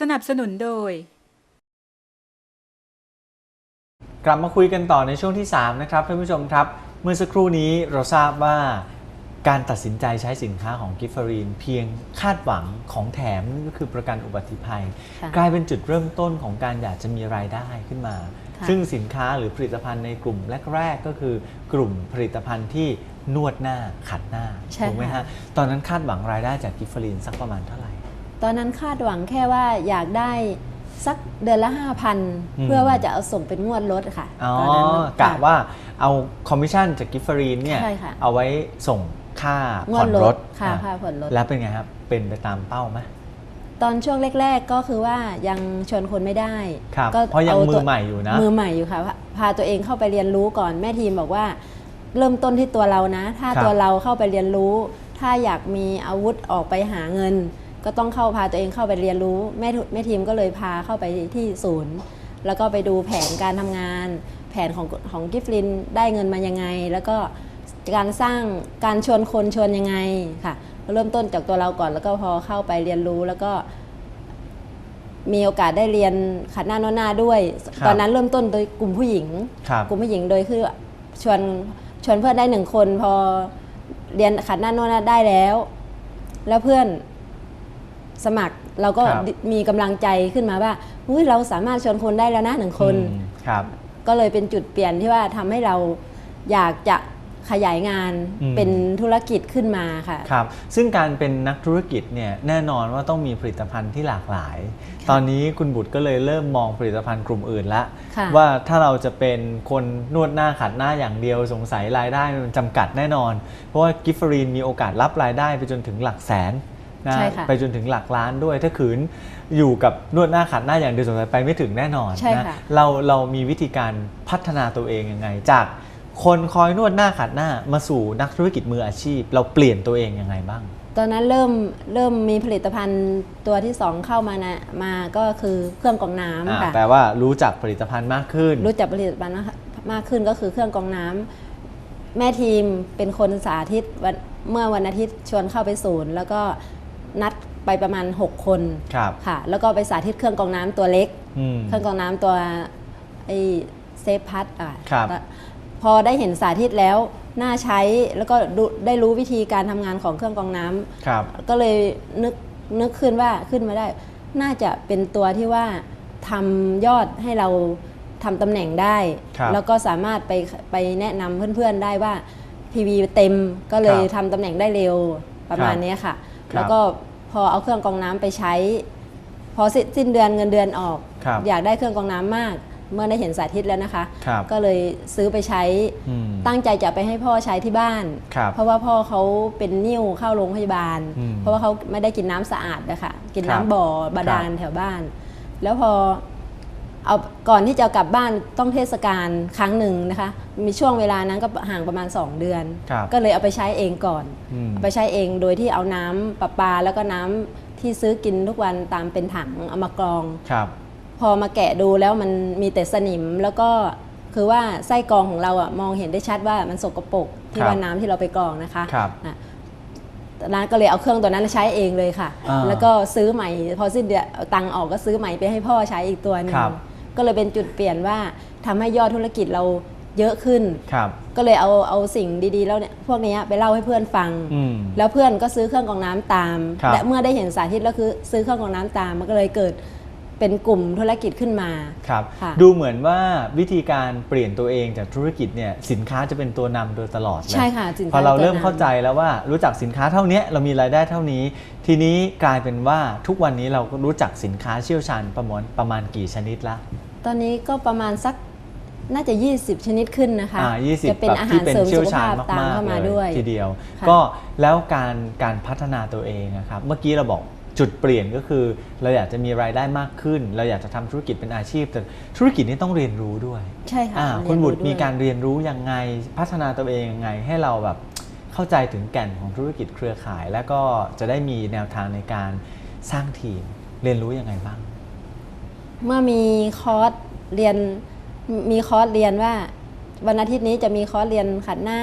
สนับสนุนโดย กลับมาคุยกันต่อในช่วงที่ 3 นะครับท่านผู้ชมครับ เมื่อสักครู่นี้เราทราบว่าการตัดสินใจใช้สินค้าของกิฟฟรีนเพียงคาดหวังของแถมนั่นก็คือประกันอุบัติภัย ค่ะ กลายเป็นจุดเริ่มต้นของการอยากจะมีรายได้ขึ้นมา ค่ะ ซึ่งสินค้าหรือผลิตภัณฑ์ในกลุ่มแรกๆก็คือกลุ่มผลิตภัณฑ์ที่นวดหน้าขัดหน้าใช่ถูกไหมค่ะ ฮะตอนนั้นคาดหวังรายได้จากกิฟฟรีนสักประมาณเท่าไหร่ ตอนนั้นคาดหวังแค่ว่าอยากได้สักเดือนละอืม5,000เพื่อว่าจะเอาส่งเป็นงวดรถค่ะอ๋อตอนนั้นกะค่ว่าเอาคอมมิชชั่นจากกิฟฟรีนเนี่ยใช่ค่ะเอาไว้ส่งค่างผ่วอดนรรถถค่ะอะค่าผ่อนรถ แล้วเป็นไงครับ เป็นไปตามเป้าไหมตอนช่วงแรก ๆก็คือว่ายังชวนคนไม่ได้ครับก็เพราะยังอมืตัอวใหม่อยู่นะมือใหม่อยู่ค่ะพาพาตัวเองเข้าไปเรียนรู้ก่อนแม่ทีมบอกว่า เริ่มต้นที่ตัวเรานะ ถ้าครับตัวเราเข้าไปเรียนรู้ ถ้าอยากมีอาวุธออกไปหาเงิน ก็ต้องเข้าพาตัวเองเข้าไปเรียนรู้แม่ทุแม่ทีมก็เลยพาเข้าไปที่ศูนย์ แล้วก็ไปดูแผนการทำงาน แผนของของกิฟลินได้เงินมายังไง แล้วก็การสร้างการชวนคนชวนยังไงค่ะเริ่มต้นจากตัวเราก่อนแล้วก็พอเข้าไปเรียนรู้แล้วก็ มีโอกาสได้เรียนขัดหน้านวดหน้าด้วยครับตอนนั้นเริ่มต้นโดยกลุ่มผู้หญิงครับกลุ่มผู้หญิงโดยคือชวนชวนเพื่อนได้หนึ่งคน พอเรียนขัดหน้านวดหน้าได้แล้ว แล้วเพื่อน สมัครเราก็ครับ มีกำลังใจขึ้นมาว่าอุ๊ยเราสามารถชวนคนได้แล้วนะหนึ่งคน อืมครับ ก็เลยเป็นจุดเปลี่ยนที่ว่าทำให้เราอยากจะขยายงานอืม เป็นธุรกิจขึ้นมาค่ะ ครับ ซึ่งการเป็นนักธุรกิจเนี่ยแน่นอนว่าต้องมีผลิตภัณฑ์ที่หลากหลาย ตอนนี้คุณบุตรก็เลยเริ่มมองผลิตภัณฑ์กลุ่มอื่นละค่ะว่าถ้าเราจะเป็นคนนวดหน้าขัดหน้าอย่างเดียวสงสัยรายได้มันจำกัดแน่นอน เพราะว่ากิฟฟรีนมีโอกาสรับรายได้ไปจนถึงหลักแสน นะใช่ค่ะไปจนถึงหลักล้านด้วย ถ้าขืนอยู่กับนวดหน้าขัดหน้าอย่างเดียวสงสัยไปไม่ถึงแน่นอนใช่นะค่ะเราเรามีวิธีการพัฒนาตัวเองยังไง จากคนคอยนวดหน้าขัดหน้ามาสู่นักธุรกิจมืออาชีพ เราเปลี่ยนตัวเองยังไงบ้าง ตอนนั้นเริ่มเริ่มมีผลิตภัณฑ์ตัวที่สองเข้ามานะมาก็คือเครื่องกรองน้ำอ่าค่ะแปลว่ารู้จักผลิตภัณฑ์มากขึ้น รู้จักผลิตภัณฑ์มากขึ้นก็คือเครื่องกรองน้ำแม่ทีมเป็นคนสาธิตวันเมื่อวันอาทิตย์ชวนเข้าไปศูนย์ แล้วก็ นัดไปประมาณ 6 คนครับค่ะ แล้วก็ไปสาธิตเครื่องกรองน้ำตัวเล็ก อืม เครื่องกรองน้ำตัวไอเซฟพัดอะครับแล้วพอได้เห็นสาธิตแล้วน่าใช้แล้วก็ดูได้รู้วิธีการทำงานของเครื่องกรองน้ำ ครับ ก็เลยนึกนึกขึ้นว่าขึ้นมาได้ น่าจะเป็นตัวที่ว่าทำยอดให้เราทำตำแหน่งได้ ครับแล้วก็สามารถไปไปแนะนำเพื่อนๆได้ว่า PV เต็มก็เลยครับทำตำแหน่งได้เร็วประมาณเนี้ยค่ะ ครับแล้วก็พอเอาเครื่องกรองน้ำไปใช้ พอสิ้นสิ้นเดือนเงินเดือนออก ครับอยากได้เครื่องกรองน้ำมาก เมื่อได้เห็นสาธิตแล้วนะคะ ครับก็เลยซื้อไปใช้อืมตั้งใจจะไปให้พ่อใช้ที่บ้าน ครับเพราะว่าพ่อเขาเป็นนิ่วเข้าโรงพยาบาล อืมเพราะว่าเขาไม่ได้กินน้ำสะอาดนะคะกินครับน้ำบ่อบาดาลครับแถวบ้าน แล้วพอ เอาก่อนที่จะเอากลับบ้านต้องเทศกาลครั้งหนึ่งนะคะ มีช่วงเวลานั้นก็ห่างประมาณ 2 เดือน ครับก็เลยเอาไปใช้เองก่อนอืม เอาไปใช้เองโดยที่เอาน้ำประปาแล้วก็น้ำที่ซื้อกินทุกวันตามเป็นถังเอามากรอง ครับ พอมาแกะดูแล้วมันมีแต่สนิมแล้วก็คือว่าไส้กรองของเราอะมองเห็นได้ชัดว่ามันสกปรกที่ครับว่าน้ำที่เราไปกรองนะคะครับนะตอนนั้นก็เลยเอาเครื่องตัวนั้นใช้เองเลยค่ะ อ่าแล้วก็ซื้อใหม่พอสิ้นเดือนเอาตังค์ออกก็ซื้อใหม่ไปให้พ่อใช้อีกตัวหนึงครับ ก็เลยเป็นจุดเปลี่ยนว่าทำให้ยอดธุรกิจเราเยอะขึ้นครับก็เลยเอาเอาสิ่งดีๆ แล้วเนี่ยพวกเนี้ยไปเล่าให้เพื่อนฟังอืมแล้วเพื่อนก็ซื้อเครื่องกรองน้ำตามครับและเมื่อได้เห็นสาธิตแล้วคือซื้อเครื่องกรองน้ำตาม มันก็เลยเกิดเป็นกลุ่มธุรกิจขึ้นมาครับค่ะดูเหมือนว่าวิธีการเปลี่ยนตัวเองจากธุรกิจเนี่ยสินค้าจะเป็นตัวนำโดยตลอดเลยใช่ค่ะสินค้าพอเราเริ่มตัวนำเข้าใจแล้วว่ารู้จักสินค้าเท่านี้เรามีรายได้เท่านี้ ทีนี้กลายเป็นว่าทุกวันนี้เราก็รู้จักสินค้าเชี่ยวชาญประมาณประมาณกี่ชนิดละ ตอนนี้ก็ประมาณสักน่าจะ 20 ชนิดขึ้นนะคะอ่า20จะเป็นแบบอาหาที่รเป็นเสริมเชี่สุยวขชาญภาพตามมากเข้าๆมาเลด้วย ยทีเดียว ค่ะก็แล้วการการพัฒนาตัวเองนะครับ เมื่อกี้เราบอกจุดเปลี่ยนก็คือ เราอยากจะมีรายได้มากขึ้น เราอยากจะทำธุรกิจเป็นอาชีพ แต่ธุรกิจนี้ต้องเรียนรู้ด้วยใช่ค่ะอ่าเยนคุณบุตรด้วย มีการเรียนรู้ยังไงพัฒนาตัวเองยังไงให้เราแบบเข้าใจถึงแก่นของธุรกิจเครือข่าย แล้วก็จะได้มีแนวทางในการสร้างทีมเรียนรู้ยังไงบ้าง เมื่อมีคอร์สเรียนมีคอร์สเรียนว่า วันอาทิตย์นี้จะมีคอร์สเรียนขัดหน้า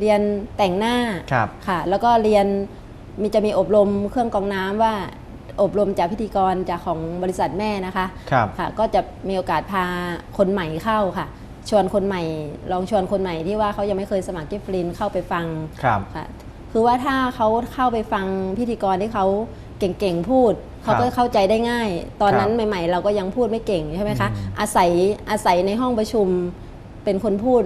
เรียนแต่งหน้าครับค่ะ แล้วก็เรียนมีจะมีอบรมเครื่องกรองน้ำว่าอบรมจากพิธีกรจากของบริษัทแม่นะคะครับค่ะ ก็จะมีโอกาสพาคนใหม่เข้าค่ะ ชวนคนใหม่ ลองชวนคนใหม่ที่ว่าเขายังไม่เคยสมัครกิฟฟลินเข้าไปฟังครับค่ะคือว่าถ้าเขาเข้าไปฟังพิธีกรที่เขา เก่งๆพูดเขาก็เข้าใจได้ง่าย ตอนนั้นครับใหม่ ๆ เราก็ยังพูดไม่เก่งใช่ไหมคะอืมอาศัยอาศัยในห้องประชุมเป็นคนพูด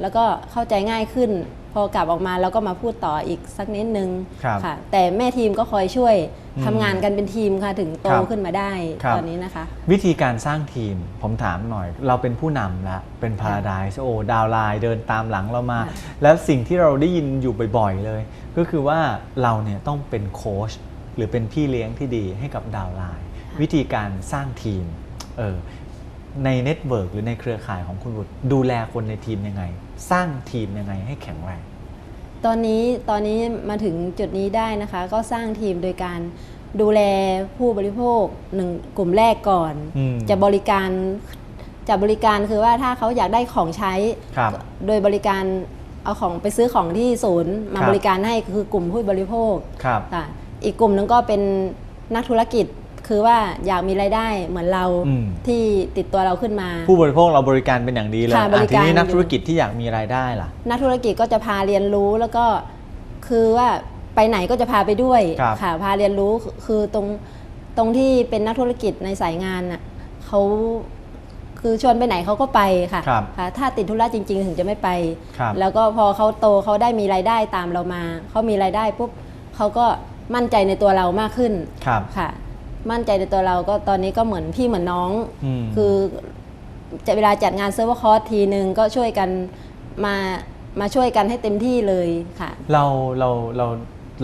แล้วก็เข้าใจง่ายขึ้น พอกลับออกมาเราก็มาพูดต่ออีกสักนิดนึงครับค่ะ แต่แม่ทีมก็คอยช่วยอืมทำงานกันเป็นทีมค่ะถึงโตครับขึ้นมาได้ครับตอนนี้นะคะ วิธีการสร้างทีมผมถามหน่อย เราเป็นผู้นำแล้วเป็นพาราไดซ์โอ้ดาวไลน์เดินตามหลังเรามาค่ะแล้วสิ่งที่เราได้ยินอยู่บ่อยๆเลย ก็คือว่าเราเนี่ยต้องเป็นโค้ช หรือเป็นพี่เลี้ยงที่ดีให้กับดาวไลน์วิธีการสร้างทีมเออในเน็ตเวิร์กหรือในเครือข่ายของคุณบุตรดูแลคนในทีมยังไง สร้างทีมยังไงให้แข็งแรง ตอนนี้ตอนนี้มาถึงจุดนี้ได้นะคะ ก็สร้างทีมโดยการดูแลผู้บริโภคหนึ่งกลุ่มแรกก่อนอืมจะบริการจะบริการคือว่าถ้าเขาอยากได้ของใช้ครับโดยบริการเอาของไปซื้อของที่ศูนย์มาครับบริการให้คือกลุ่มผู้บริโภคครับค่ะ อีกกลุ่มหนึงก็เป็นนักธุรกิจคือว่าอยากมีรายได้เหมือนเราอืม ที่ติดตัวเราขึ้นมา ผู้บริโภคเราบริการเป็นอย่างดีเลยค่ะอะบริทีการนี้นักอยู่ธุรกิจที่อยากมีรายได้ล่ะ นักธุรกิจก็จะพาเรียนรู้แล้วก็คือว่าไปไหนก็จะพาไปด้วยครับค่ะพาเรียนรู้คือตรงตรงที่เป็นนักธุรกิจในสายงานน่ะเขาคือชวนไปไหนเขาก็ไปค่ะครับค่ะ ถ้าติดธุระจริง ๆ ถึงจะไม่ไป ครับแล้วก็พอเขาโตเขาได้มีรายได้ตามเรามาเขามีรายได้ปุ๊บเขาก็ มั่นใจในตัวเรามากขึ้นครับค่ะ มั่นใจในตัวเราก็ตอนนี้ก็เหมือนพี่เหมือนน้อง อืม คือจะเวลาจัดงานเซิร์ฟเวอร์คอร์สทีนึงก็ช่วยกันมามาช่วยกันให้เต็มที่เลยค่ะ เราเราเรา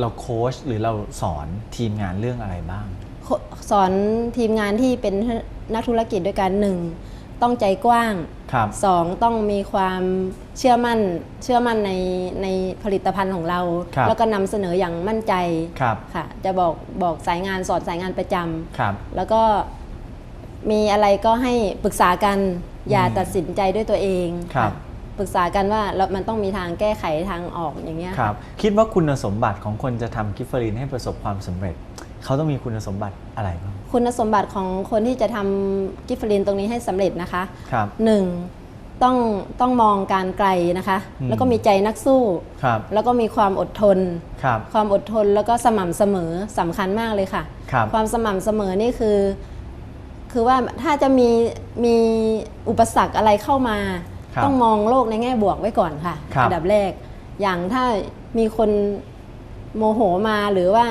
เราโค้ชหรือเราสอนทีมงานเรื่องอะไรบ้างโคสอนทีมงานที่เป็นนักธุรกิจด้วยกันหนึ่ง ต้องใจกว้างครับสองต้องมีความเชื่อมั่นเชื่อมั่นในในผลิตภัณฑ์ของเรา ครับ แล้วก็นำเสนออย่างมั่นใจครับค่ะ จะบอกบอกสายงานสอนสายงานประจำครับ แล้วก็มีอะไรก็ให้ปรึกษากัน อย่าอืมตัดสินใจด้วยตัวเองครับะปรึกษากันว่าแล้วมันต้องมีทางแก้ไขทางออกอย่างเงี้ย ครับ คิดว่าคุณสมบัติของคนจะทำกิฟเฟอรีนให้ประสบความสำเร็จ เขาต้องมีคุณสมบัติอะไรบ้าง คุณสมบัติของคนที่จะทำกิฟฟลินตรงนี้ให้สำเร็จนะคะครับ หนึ่งต้องต้องมองการไกลนะคะ อืม แล้วก็มีใจนักสู้ ครับ แล้วก็มีความอดทน ครับ ความอดทนแล้วก็สม่ำเสมอสำคัญมากเลยค่ะ ครับ ความสม่ำเสมอนี่คือ คือว่าถ้าจะมีมีอุปสรรคอะไรเข้ามา ครับต้องมองโลกในแง่บวกไว้ก่อนค่ะครับ อัดับแรก อย่างถ้ามีคนโมโหมาหรือว่า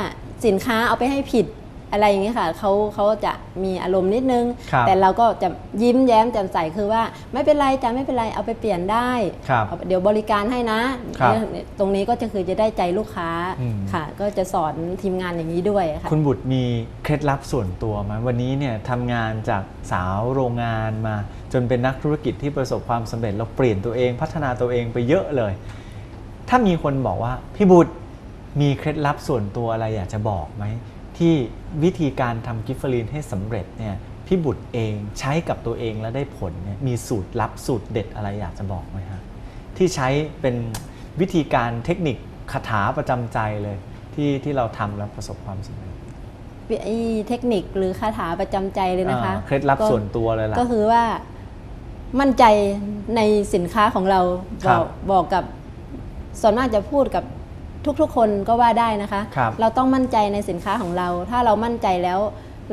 สินค้าเอาไปให้ผิดอะไรอย่างนี้ยค่ะเขาเขาจะมีอารมณ์นิดนึง ครับแต่เราก็จะยิ้มแย้มแจ่มใสคือว่า ไม่เป็นไรจ้ะไม่เป็นไรเอาไปเปลี่ยนได้ครับเอาเดี๋ยวบริการให้นะครับเนี่ยตรงนี้ก็จะคือจะได้ใจลูกค้าอืม ค่ะ ก็จะสอนทีมงานอย่างนี้ด้วยค่ะ คุณบุตรมีเคล็ดลับส่วนตัวไหมวันนี้เนี่ยทำงานจากสาวโรงงานมา จนเป็นนักธุรกิจที่ประสบความสำเร็จเราเปลี่ยนตัวเองพัฒนาตัวเองไปเยอะเลย ถ้ามีคนบอกว่าพี่บุตร มีเคล็ดลับส่วนตัวอะไรอยากจะบอกไหม ที่วิธีการทำกิฟเฟอรีนให้สำเร็จเนี่ยพี่บุตรเองใช้กับตัวเองแล้วได้ผลเนี่ยมีสูตรลับสูตรเด็ดอะไรอยากจะบอกไหมฮะที่ใช้เป็นวิธีการเทคนิคคาถาประจำใจเลย ที่ที่เราทำแล้วประสบความสำเร็จไอ้เทคนิคหรือคาถาประจำใจเลยนะคะอ่าเคล็ดลับก็ส่วนตัวเลยล่ะก็คือว่ามั่นใจในสินค้าของเราครับอบกบอกกับส่วนมากจะพูดกับ ทุกๆ คนก็ว่าได้นะคะ ครับเราต้องมั่นใจในสินค้าของเรา ถ้าเรามั่นใจแล้ว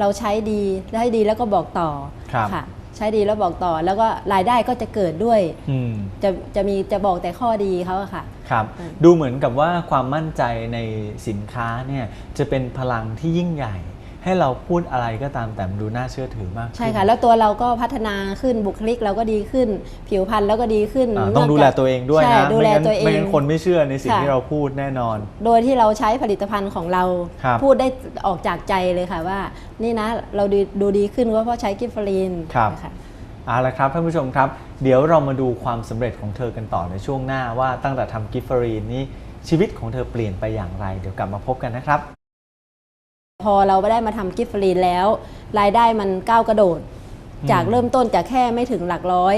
เราใช้ดีใช้ดีแล้วก็บอกต่อครับ ค่ะ ใช้ดีแล้วบอกต่อแล้วก็รายได้ก็จะเกิดด้วย อืม จะจะมีจะบอกแต่ข้อดีเขาอะค่ะ ครับ อืม ดูเหมือนกับว่าความมั่นใจในสินค้าเนี่ยจะเป็นพลังที่ยิ่งใหญ่ ให้เราพูดอะไรก็ตามแต่มันดูน่าเชื่อถือมากขึ้นใช่ค่ะ แล้วตัวเราก็พัฒนาขึ้นบุคลิกเราก็ดีขึ้น ผิวพรรณเราก็ดีขึ้นอ่าต้องดูแลตัวเองด้วยใช่นะดูแลไม่งั้นตัวเองไม่งั้นคนไม่เชื่อในสิ่งค่ะที่เราพูดแน่นอน โดยที่เราใช้ผลิตภัณฑ์ของเราครับพูดได้ออกจากใจเลยค่ะว่า นี่นะเราดูดูดีขึ้นว่าเพราะใช้กิฟฟลีนครับนะคะเอาละครับท่านผู้ชมครับ เดี๋ยวเรามาดูความสำเร็จของเธอกันต่อในช่วงหน้าว่าตั้งแต่ทำกิฟเฟอรีนนี้ชีวิตของเธอเปลี่ยนไปอย่างไร เดี๋ยวกลับมาพบกันนะครับ พอเราได้มาทำกิฟฟลีนแล้ว รายได้มันก้าวกระโดดอืมจากเริ่มต้นจากแค่ไม่ถึงหลักร้อย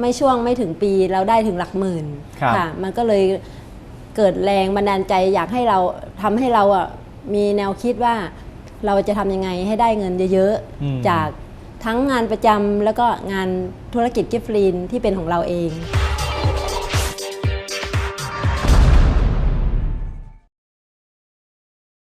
ไม่ช่วงไม่ถึงปีเราได้ถึงหลักหมื่นครับค่ะ มันก็เลยเกิดแรงบันดาลใจอยากให้เราทำให้เราอะมีแนวคิดว่าเราจะทำยังไงให้ได้เงินเยอะอืม ๆ จากทั้งงานประจำแล้วก็งานธุรกิจกิฟต์ฟรีนที่เป็นของเราเองค